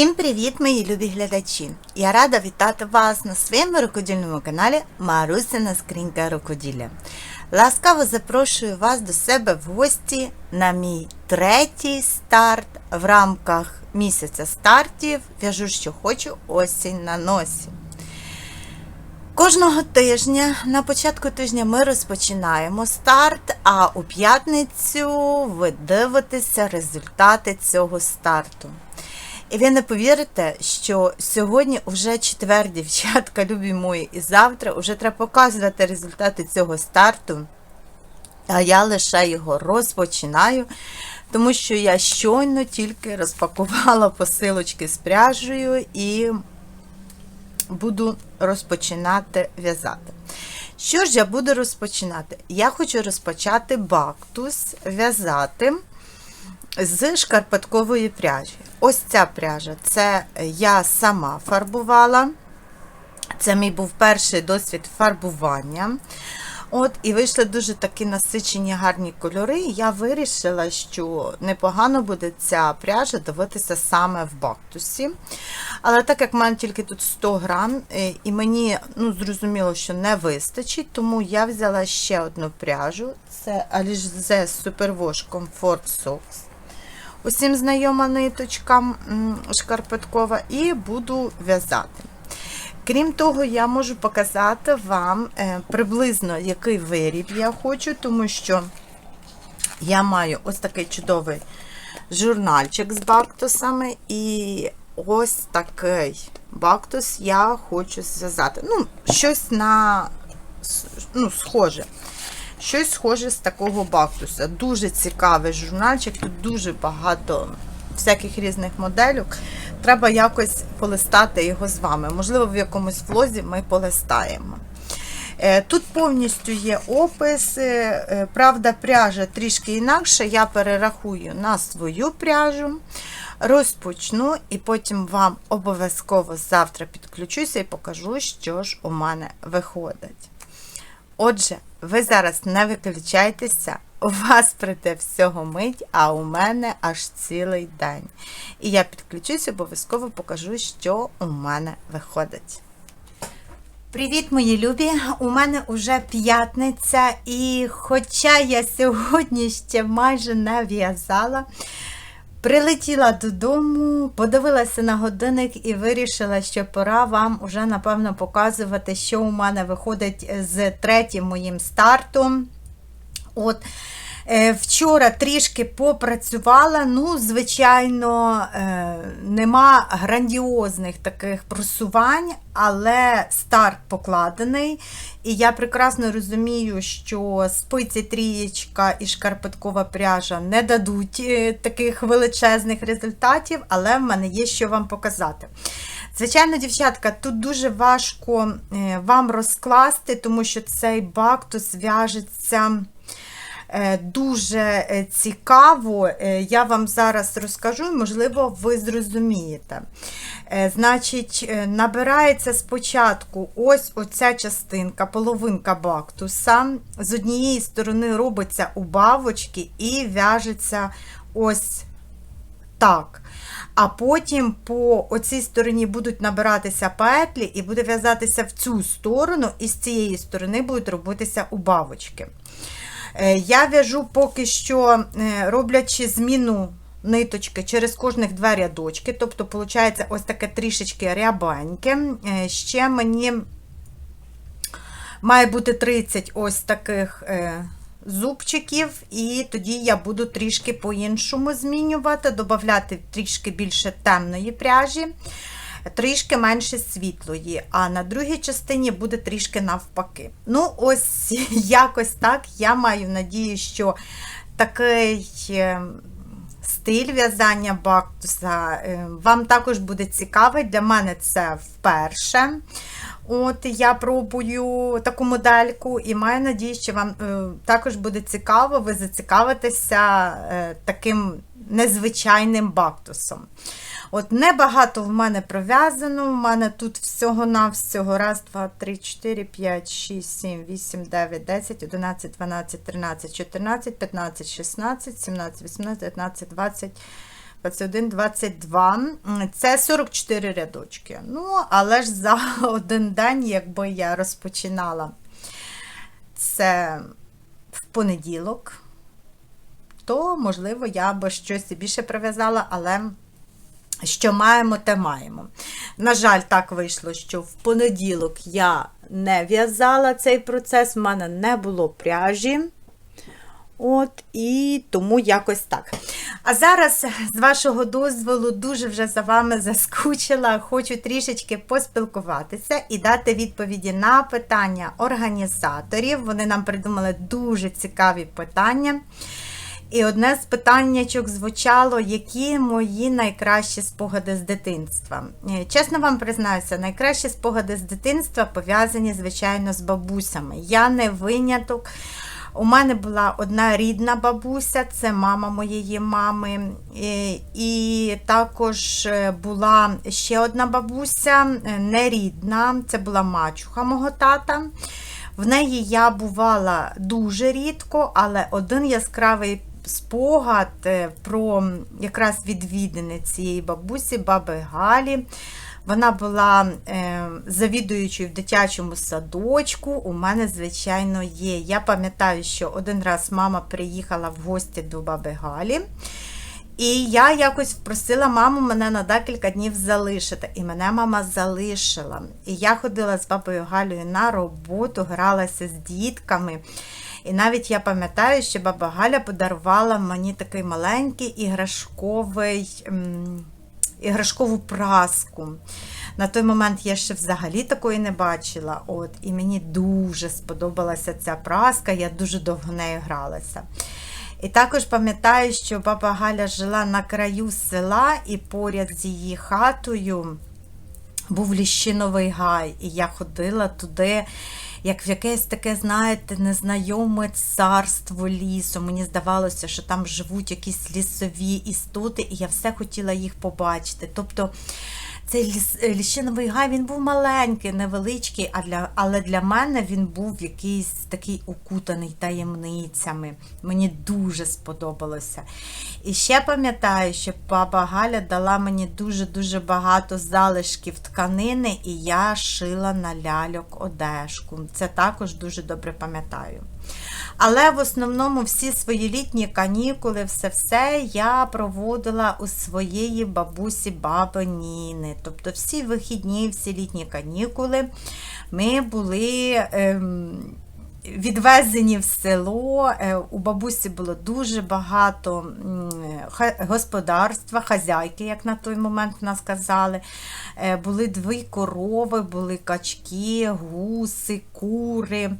Усім привіт, мої любі глядачі! Я рада вітати вас на своєму рукодільному каналі Марусина Скринька Рукоділля. Ласкаво запрошую вас до себе в гості на мій третій старт в рамках місяця стартів. В'яжу, що хочу, осінь на носі. Кожного тижня на початку тижня ми розпочинаємо старт, а у п'ятницю ви дивитеся результати цього старту. І ви не повірите, що сьогодні вже четвер, дівчатка, любі мої, і завтра вже треба показувати результати цього старту. А я лише його розпочинаю, тому що я щойно тільки розпакувала посилочки з пряжею і буду розпочинати в'язати. Що ж я буду розпочинати? Я хочу розпочати бактус в'язати з шкарпеткової пряжі. Ось ця пряжа це я сама фарбувала. Це мій був перший досвід фарбування. От, І вийшли дуже такі насичені гарні кольори. Я вирішила, що непогано буде ця пряжа дивитися саме в бактусі. Але так як в мене тільки тут 100 грам, е, і мені ну, зрозуміло, що не вистачить, тому я взяла ще одну пряжу. Це Alize Superwash Comfort Socks. Усім знайома ниточка шкарпеткова, і буду в'язати. Крім того, я можу показати вам е, приблизно який виріб я хочу, тому що я маю ось такий чудовий журнальчик з бактусами, і ось такий бактус я хочу зв'язати. Ну, щось на ну, схоже. Щось схоже з такого бактуса. Дуже цікавий журнальчик, тут дуже багато всяких різних моделюк. Треба якось полистати його з вами. Можливо, в якомусь влозі ми полистаємо. Е, тут повністю є опис, е, правда, пряжа трішки інакше. Я перерахую на свою пряжу, розпочну, і потім вам обов'язково завтра підключуся і покажу, що ж у мене виходить. Отже, ви зараз не виключайтеся, у вас прийде всього мить, а у мене аж цілий день. І я підключусь, обов'язково покажу, що у мене виходить. Привіт, мої любі! У мене вже п'ятниця, і хоча я сьогодні ще майже не в'язала, Прилетіла додому, подивилася на годинник і вирішила, що пора вам уже, напевно, показувати, що у мене виходить з третім моїм стартом. От, Е, вчора трішки попрацювала, ну, звичайно, е, нема грандіозних таких просувань, але старт покладений. І я прекрасно розумію, що спиці трієчка і шкарпеткова пряжа не дадуть е, таких величезних результатів, але в мене є що вам показати. Звичайно, дівчатка, тут дуже важко вам розкласти, тому що цей бактус в'яжеться. Е, дуже е, цікаво, е, я вам зараз розкажу, можливо, ви зрозумієте. Значить, набирається спочатку ось оця частинка, половинка бактуса. З однієї сторони робиться убавочки і в'яжеться ось так. А потім по оцій стороні будуть набиратися петлі, і буде в'язатися в цю сторону, і з цієї сторони будуть робитися убавочки. Е, я в'яжу поки що, е, роблячи зміну ниточки через кожних два рядочки, тобто, виходить, ось таке трішечки рябеньке. Е, ще мені має бути 30 ось таких зубчиків, і тоді я буду трішки по-іншому змінювати, додати трішки більше темної пряжі трішки менше світлої, а на другій частині буде трішки навпаки. Ну, ось якось так. Я маю надію, що такий. Е, стиль в'язання бактуса е, вам також буде цікавий. Для мене це вперше. От Я пробую таку модельку і маю надію, що вам е, також буде цікаво, ви зацікавитеся таким незвичайним бактусом. От Небагато в мене пров'язано. У мене тут всього-навсього раз, два, три, чотири, п'ять, шість, сім, вісім, дев'ять, десять, одинадцять, дванадцять, тринадцять, чотирнадцять, п'ятнадцять, шістнадцять, сімнадцять, вісімнадцять, дев'ятнадцять, двадцять. 21, 22. Це 44 рядочки. Ну, але ж за один день, якби я розпочинала це в понеділок, то, можливо, я би щось більше прив'язала, але що маємо, те маємо. На жаль, так вийшло, що в понеділок я не в'язала цей процес, в мене не було пряжі. От, і тому якось так. А зараз, з вашого дозволу, дуже вже за вами заскучила. Хочу трішечки поспілкуватися і дати відповіді на питання організаторів. Вони нам придумали дуже цікаві питання. І одне з питаннячок звучало, які мої найкращі спогади з дитинства. Е, Чесно вам признаюся, найкращі спогади з дитинства пов'язані, звичайно, з бабусями. Я не виняток. У мене була одна рідна бабуся, це мама моєї мами. І, і також е, була ще одна бабуся, е, нерідна, це була мачуха мого тата. В неї я бувала дуже рідко, але один яскравий спогад е, про якраз відвідини цієї бабусі, баби Галі. Вона була е, завідуючою в дитячому садочку. У мене, звичайно, є. Я пам'ятаю, що один раз мама приїхала в гості до баби Галі. І я якось просила маму мене на декілька днів залишити. І мене мама залишила. І я ходила з бабою Галею на роботу, гралася з дітками. І навіть я пам'ятаю, що баба Галя подарувала мені такий маленький іграшковий, іграшкову праску. На той момент я ще взагалі такої не бачила. От, І мені дуже сподобалася ця праска, я дуже довго нею гралася. І також пам'ятаю, що баба Галя жила на краю села, і поряд з її хатою був ліщиновий гай. І я ходила туди, як в якесь таке, знаєте, незнайоме царство лісу. Мені здавалося, що там живуть якісь лісові істоти, і я все хотіла їх побачити. Тобто цей е, ліщиновий гай він був маленький, невеличкий, а для, але для мене він був якийсь такий укутаний таємницями. Мені дуже сподобалося. І ще пам'ятаю, що баба Галя дала мені дуже-дуже багато залишків тканини, і я шила на ляльок одежку. Це також дуже добре пам'ятаю. Але в основному всі свої літні канікули, все-все я проводила у своєї бабусі баби Ніни. Тобто всі вихідні, всі літні канікули ми були. Ем, Відвезені в село, Е, у бабусі було дуже багато господарства, хазяйки, як на той момент в нас казали. Е, Були дві корови, були качки, гуси, кури.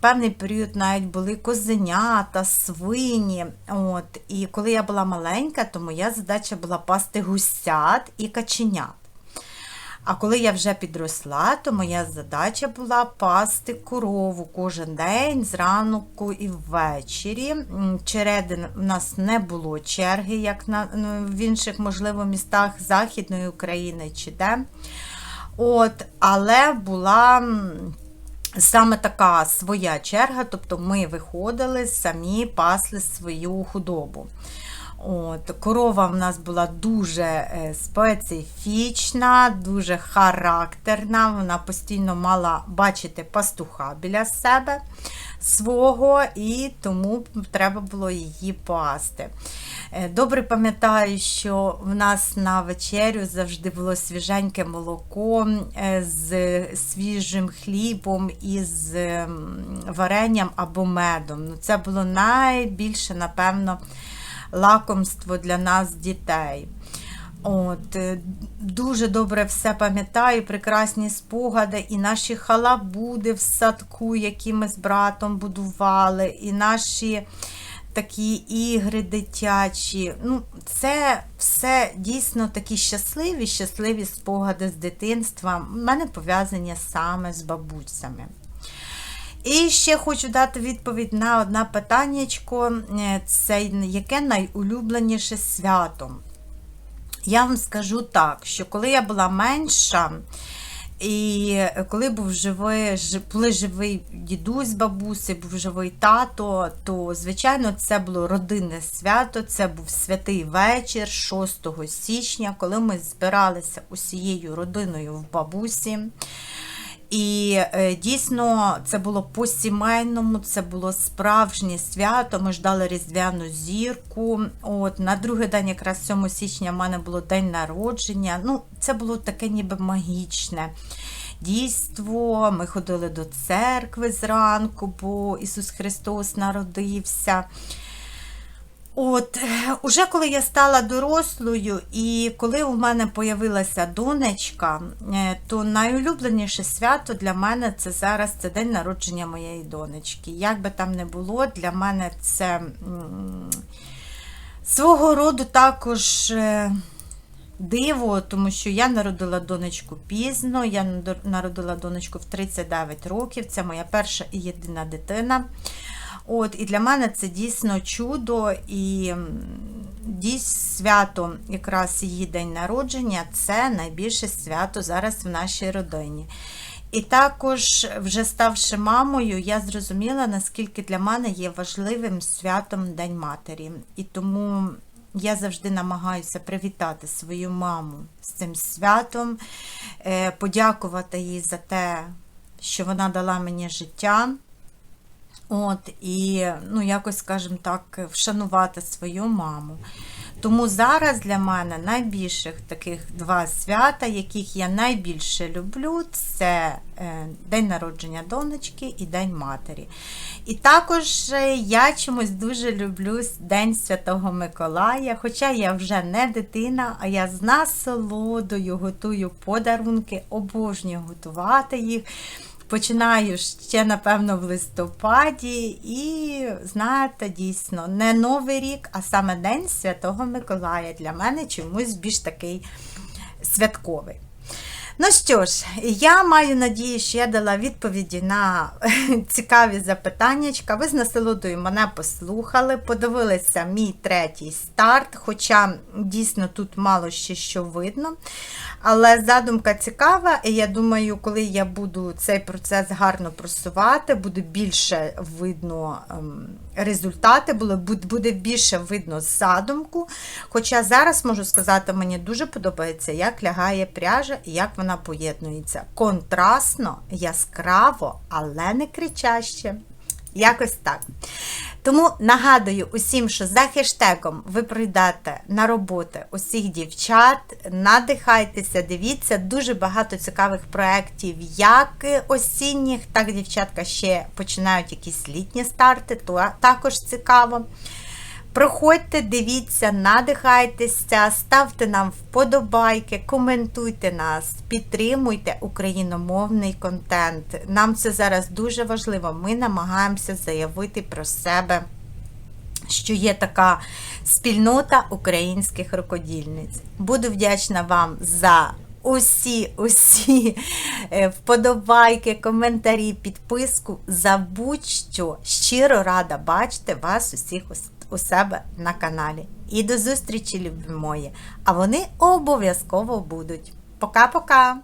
Певний період навіть були козенята, свині. От. І коли я була маленька, то моя задача була пасти гусят і каченят. А коли я вже підросла, то моя задача була пасти корову кожен день зранку і ввечері. М, Череди в нас не було черги, як на, ну, в інших, можливо, містах Західної України чи де. От, але була. Саме така своя черга, тобто ми виходили самі пасли свою худобу. От, корова в нас була дуже е, специфічна, дуже характерна. Вона постійно мала бачити пастуха біля себе свого, і тому треба було її пасти. Е, Добре пам'ятаю, що в нас на вечерю завжди було свіженьке молоко е, з свіжим хлібом і з варенням або медом. Ну, Це було найбільше, напевно, лакомство для нас, дітей. От, е, Дуже добре все пам'ятаю, прекрасні спогади, і наші халабуди в садку, які ми з братом будували, і наші такі ігри дитячі. Ну, Це все дійсно такі щасливі, щасливі спогади з дитинства. У мене пов'язані саме з бабусями. І ще хочу дати відповідь на одне питаннячко, е, це яке найулюбленіше свято. Я вам скажу так, що коли я була менша, І коли був живий, були живий дідусь з бабусею, був живий тато, то, звичайно, це було родинне свято, це був святий вечір 6 січня, коли ми збиралися усією родиною в бабусі. І е, дійсно це було по-сімейному, це було справжнє свято. Ми ждали різдвяну зірку. От на другий день, якраз 7 січня, в мене було день народження. Ну, це було таке ніби магічне дійство. Ми ходили до церкви зранку, бо Ісус Христос народився. От, е, уже коли я стала дорослою, і коли у мене появилася донечка, е, то найулюбленіше свято для мене це зараз це день народження моєї донечки. Як би там не було, для мене це свого роду також е, диво, тому що я народила донечку пізно, я народила донечку в 39 років, це моя перша і єдина дитина. От, і для мене це дійсно чудо і дійсно свято, якраз її день народження, це найбільше свято зараз в нашій родині. І також, вже ставши мамою, я зрозуміла, наскільки для мене є важливим святом День Матері. І тому я завжди намагаюся привітати свою маму з цим святом, е, подякувати їй за те, що вона дала мені життя. От, і, ну, якось, скажімо так, вшанувати свою маму. Тому зараз для мене найбільших таких два свята, яких я найбільше люблю, це е, День народження донечки і День матері. І також е, я чомусь дуже люблю День Святого Миколая, хоча я вже не дитина, а я з насолодою готую подарунки, обожнюю готувати їх. Починаю ще, напевно, в листопаді, і знаєте, дійсно, не Новий рік, а саме День Святого Миколая для мене чомусь більш такий святковий. Ну що ж, я маю надію, що я дала відповіді на цікаві запитання. Ви з насолодою мене послухали, подивилися мій третій старт, хоча дійсно тут мало ще що видно. Але задумка цікава, і я думаю, коли я буду цей процес гарно просувати, буде більше видно ем, результати, були, буде більше видно задумку. Хоча зараз можу сказати, мені дуже подобається, як лягає пряжа і як вона поєднується. Контрастно, яскраво, але не кричаще. Якось так. Тому нагадую усім, що за хештегом ви прийдете на роботи усіх дівчат, надихайтеся, дивіться, дуже багато цікавих проєктів, як осінніх, так дівчатка ще починають якісь літні старти, то також цікаво. Проходьте, дивіться, надихайтеся, ставте нам вподобайки, коментуйте нас, підтримуйте україномовний контент. Нам це зараз дуже важливо. Ми намагаємося заявити про себе, що є така спільнота українських рукодільниць. Буду вдячна вам за усі, усі е, вподобайки, коментарі, підписку. За будь-що щиро рада бачити вас усіх ус- у себе на каналі. І до зустрічі, любі мої. А вони обов'язково будуть. Пока-пока!